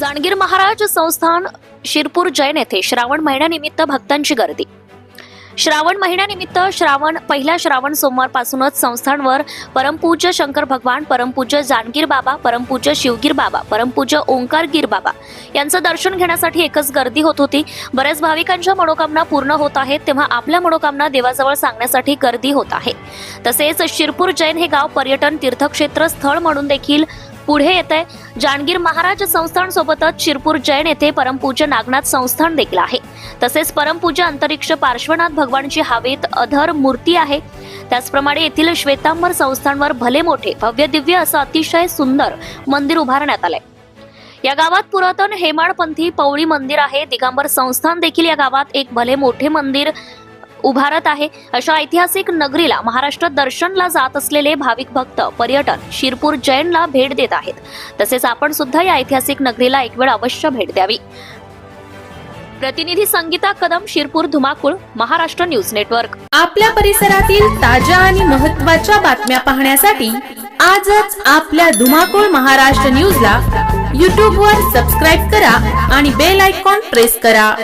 जाणगीर महाराज संस्थान शिरपूर जैन येथे श्रावण महिन्यानिमित्त भक्तांची गर्दी. श्रावण महिन्यानिमित्त श्रावण पहिल्या श्रावण सोमवारपासूनच संस्थानवर परमपूज्य शंकर भगवान परमपूज्य जानगीर बाबा परमपूज्य शिवगीर बाबा परमपूज्य ओंकारगीर बाबा यांचं दर्शन घेण्यासाठी एकच गर्दी होत होती. बऱ्याच भाविकांच्या मनोकामना पूर्ण होत आहेत तेव्हा आपल्या मनोकामना देवाजवळ सांगण्यासाठी गर्दी होत आहे. तसेच शिरपूर जैन हे गाव पर्यटन तीर्थक्षेत्र स्थळ म्हणून देखील पुढे येत आहे. जानगीर महाराज संस्थान सोबतच शिरपूर जैन येथे परमपूज्य नागनाथ संस्थान देखील आहे. तसेच परमपूज्य अंतरिक्ष पार्श्वनाथ भगवानची हवेत अधर मूर्ती आहे. त्याचप्रमाणे येथील श्वेतांबर संस्थानवर भले मोठे भव्य दिव्य असं अतिशय सुंदर मंदिर उभारण्यात आलंय. या गावात पुरातन हेमाडपंथी पौळी मंदिर आहे. दिगंबर संस्थान देखील या गावात एक भले मोठे मंदिर उभारत आहे. अशा ऐतिहासिक नगरीला महाराष्ट्र दर्शनला जात असलेले भाविक भक्त पर्यटन शिरपूर जैनला भेट देत आहेत. तसेच आपण सुद्धा या ऐतिहासिक नगरीला एक वेळ अवश्य भेट द्यावी. प्रतिनिधी संगीता कदम शिरपूर धुमाकूळ महाराष्ट्र न्यूज नेटवर्क. आपल्या परिसरातील ताज्या आणि महत्त्वाच्या बातम्या पाहण्यासाठी आजच आपल्या धुमाकूळ महाराष्ट्र न्यूजला यूट्यूबवर सबस्क्राईब करा आणि बेल आयकॉन प्रेस करा.